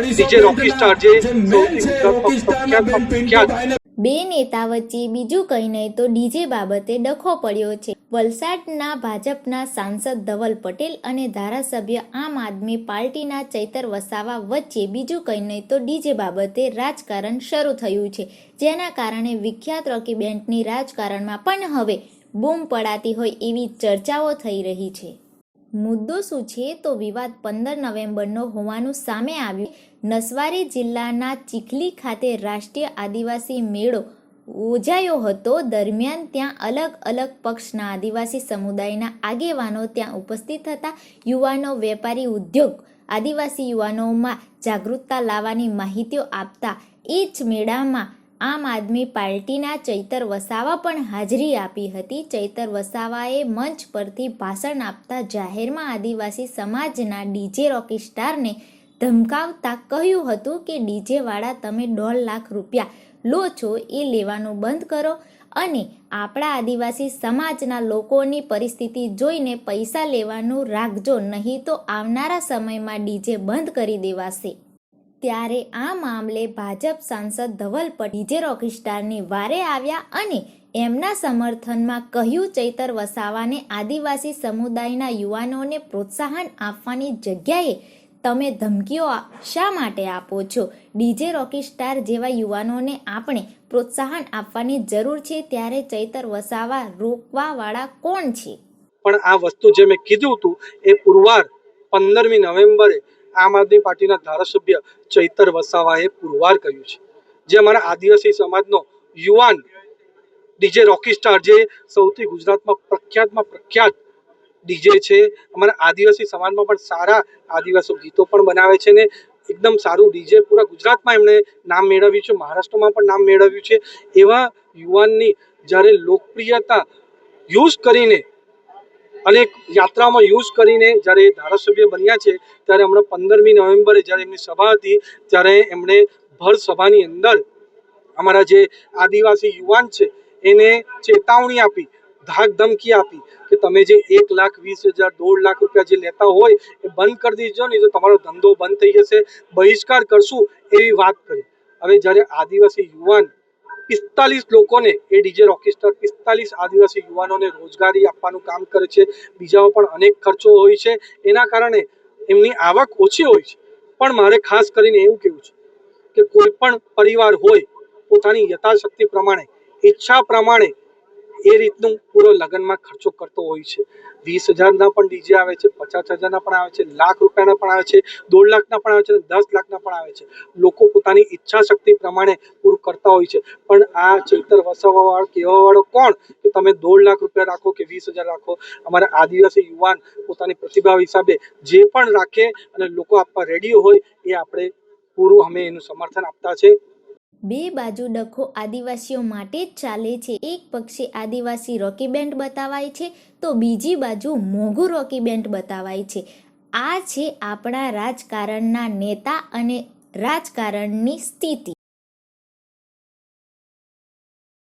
DJ રોકી star જે બે નેતા વચ્ચે બીજું કંઈ નહીં તો ડીજે બાબતે ડખો પડ્યો છે. વલસાડના ભાજપના સાંસદ ધવલ પટેલ અને ધારાસભ્ય આમ આદમી પાર્ટીના ચૈતર વસાવા વચ્ચે બીજું કંઈ નહીં તો ડીજે બાબતે રાજકારણ શરૂ થયું છે. જેના કારણે વિખ્યાત રોકી બેન્ડની રાજકારણમાં પણ હવે બૂમ પડાતી હોય એવી ચર્ચાઓ થઈ રહી છે. મુદ્દો શું છે તો વિવાદ પંદર નવેમ્બરનો હોવાનું સામે આવ્યું. નસવારી જિલ્લાના ચીખલી ખાતે રાષ્ટ્રીય આદિવાસી મેળો યોજાયો હતો. દરમિયાન ત્યાં અલગ અલગ પક્ષના આદિવાસી સમુદાયના આગેવાનો ત્યાં ઉપસ્થિત હતા. યુવાનો, વેપારી, ઉદ્યોગ, આદિવાસી યુવાનોમાં જાગૃતતા લાવવાની માહિતીઓ આપતા એ જ મેળામાં આમ આદમી પાર્ટીના ચૈતર વસાવા પણ હાજરી આપી હતી. ચૈતર વસાવાએ મંચ પરથી ભાષણ આપતા જાહેરમાં આદિવાસી સમાજના ડીજે રોકી સ્ટારને ધમકાવતા કહ્યું હતું કે, ડીજેવાળા, તમે દોઢ લાખ રૂપિયા લો છો, એ લેવાનું બંધ કરો અને આપણા આદિવાસી સમાજના લોકોની પરિસ્થિતિ જોઈને પૈસા લેવાનું રાખજો, નહીં તો આવનારા સમયમાં ડીજે બંધ કરી દેવાશે. ત્યારે આ મામલે ભાજપ સાંસદ ધવલ પટેલ ડીજે રોકી સ્ટારની વારે આવ્યા અને એમના સમર્થનમાં કહ્યું, ચૈતર વસાવાને આદિવાસી સમુદાયના યુવાનોને પ્રોત્સાહન આપવાની જગ્યાએ તમે ધમકીઓ શા માટે આપો છો? ડીજે રોકી સ્ટાર જેવા યુવાનોને આપણે પ્રોત્સાહન આપવાની જરૂર છે ત્યારે ચૈતર વસાવા રોકવાવાળા કોણ છે? પણ આ વસ્તુ જે મેં કીધું હતું, એ પુરવાર પંદરમી નવેમ્બરે આમ આદમી પાર્ટીના ધારાસભ્ય ચૈતર વસાવાએ પુરવાર કર્યું છે. જે અમારા આદિવાસી સમાજનો યુવાન ડીજે રોકી સ્ટાર જે સૌથી ગુજરાતમાં પ્રખ્યાતમાં પ્રખ્યાત ડીજે છે. અમારા આદિવાસી સમાજમાં પણ સારા આદિવાસી ગીતો પણ બનાવે છે ને એકદમ સારું ડીજે પૂરા ગુજરાતમાં એમણે નામ મેળવ્યું છે. મહારાષ્ટ્રમાં પણ નામ મેળવ્યું છે. એવા યુવાનની જ્યારે લોકપ્રિયતા યુઝ કરીને અને યાત્રામાં યુઝ કરીને જ્યારે ધારાસભ્ય બન્યા છે, ત્યારે હમણાં પંદરમી નવેમ્બરે જ્યારે એમની સભા હતી, ત્યારે એમણે ભર સભાની અંદર અમારા જે આદિવાસી યુવાન છે, એને ચેતવણી આપી, ધાક ધમકી આપી કે તમે જે એક લાખ વીસ હજાર, દોઢ લાખ રૂપિયા જે લેતા હોય, એ બંધ કરી દેજો નહીં તો તમારો ધંધો બંધ થઈ જશે. બહિષ્કાર કરશું એવી વાત કરી. હવે જ્યારે આદિવાસી યુવાન પિસ્તાલીસ લોકોને એ ડીજે રોકીસ્ટાર પિસ્તાલીસ આદિવાસી યુવાનોને રોજગારી આપવાનું કામ કરે છે. બીજાઓ પણ અનેક ખર્ચો હોય છે. એના કારણે એમની આવક ઓછી હોય છે. પણ મારે ખાસ કરીને એવું કહેવું છે કે કોઈ પણ પરિવાર હોય, પોતાની યથાશક્તિ પ્રમાણે, ઈચ્છા પ્રમાણે એ રીતનું પૂરો લગ્નમાં ખર્ચો કરતો હોય છે. વીસ હજારના પણ ડીજે આવે છે, પચાસ હજારના પણ આવે છે, લાખ રૂપિયાના પણ આવે છે, દોઢ લાખના પણ આવે છે દસ લાખના પણ આવે છે. લોકો પોતાની ઈચ્છા શક્તિ પ્રમાણે પૂરું કરતા હોય છે. પણ આ ચેતર વસાવવાવાળો કહેવાવાળો કોણ? કે તમે દોઢ લાખ રૂપિયા રાખો કે વીસ હજાર રાખો? અમારા આદિવાસી યુવાન પોતાની પ્રતિભા હિસાબે જે પણ રાખે અને લોકો આપવા રેડી હોય એ આપણે પૂરું અમે એનું સમર્થન આપતા છે. બે બાજુ ડખો આદિવાસીઓ માટે જ ચાલે છે. એક પક્ષે આદિવાસી રોકી બેન્ડ બતાવાય છે તો બીજી બાજુ મોંઘું રોકી બેન્ડ બતાવાય છે. આ છે આપણા રાજકારણના નેતા અને રાજકારણની સ્થિતિ.